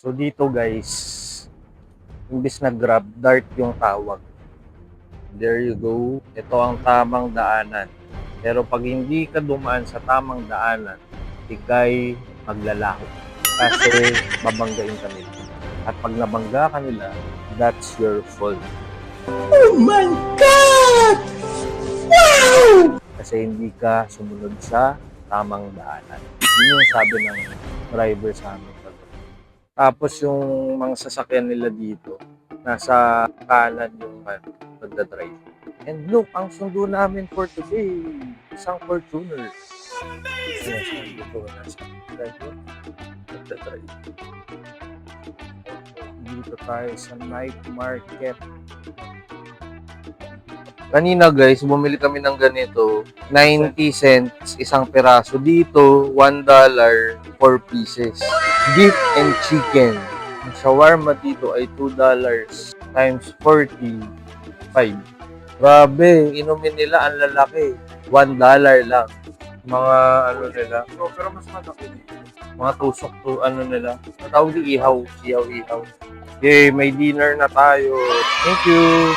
So dito guys, imbis na grab, dart yung tawag. There you go. Ito ang tamang daanan. Pero pag hindi ka dumaan sa tamang daanan, ikay maglalaho. Kasi babanggain ka nila. At pag nabangga ka nila, that's your fault. Oh my God! Wow! Kasi hindi ka sumunod sa tamang daanan. Yun yung sabi ng driver sa amin. Tapos yung mga sasakyan nila dito, nasa kanan yung nagda-drive. And look, ang sundo namin for today, isang Fortuner. Yes, dito nasa driver, nagda-drive. Dito tayo sa night market. Kanina guys, bumili kami ng ganito, 90 cents isang peraso. Dito, 1 dollar, 4 pieces. Beef and chicken. Ang shawarma dito ay 2 dollars times 45. Grabe, inumin nila ang lalaki. 1 dollar lang. Mga ano nila, pero mas malaki dito. mga tusok to ano nila. Tawag di ihaw, ihaw, ihaw. Yay, may dinner na tayo. Thank you.